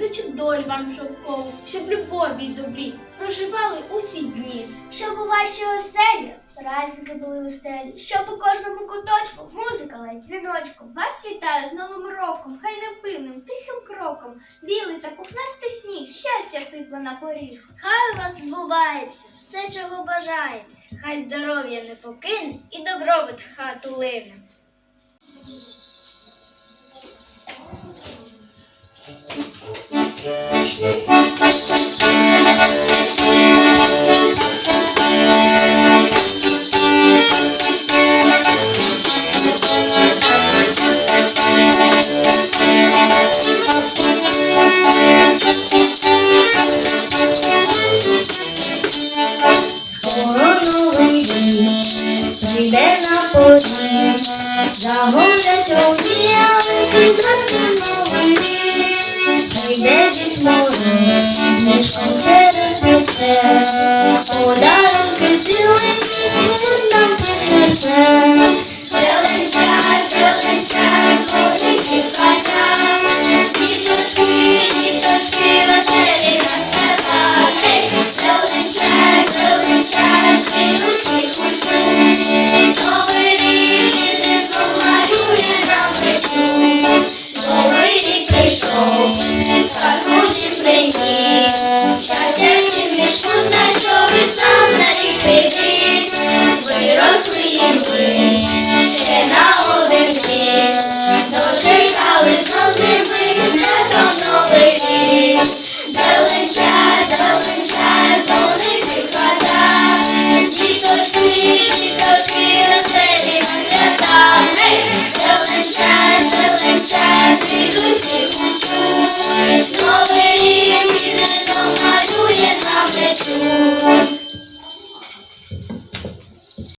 зичу доль вам шовкову, щоб любові й добрі проживали усі дні. Щоб у вашій оселі праздники були веселі, щоб у кожному куточку музика ледь дзвіночком. Вас вітаю з Новим роком, хай невпинним, тихим кроком, білий та пухнастий сніг, щастя сипле на поріг. Хай у вас збувається все, чого бажається, хай здоров'я не покине і добробут в хату лине. Прийде на поріг, загорять обіяли Мороз з через плече, подарунки I'm gonna Jesus, Jesus, I'm Jesus, Jesus, Jesus, Jesus,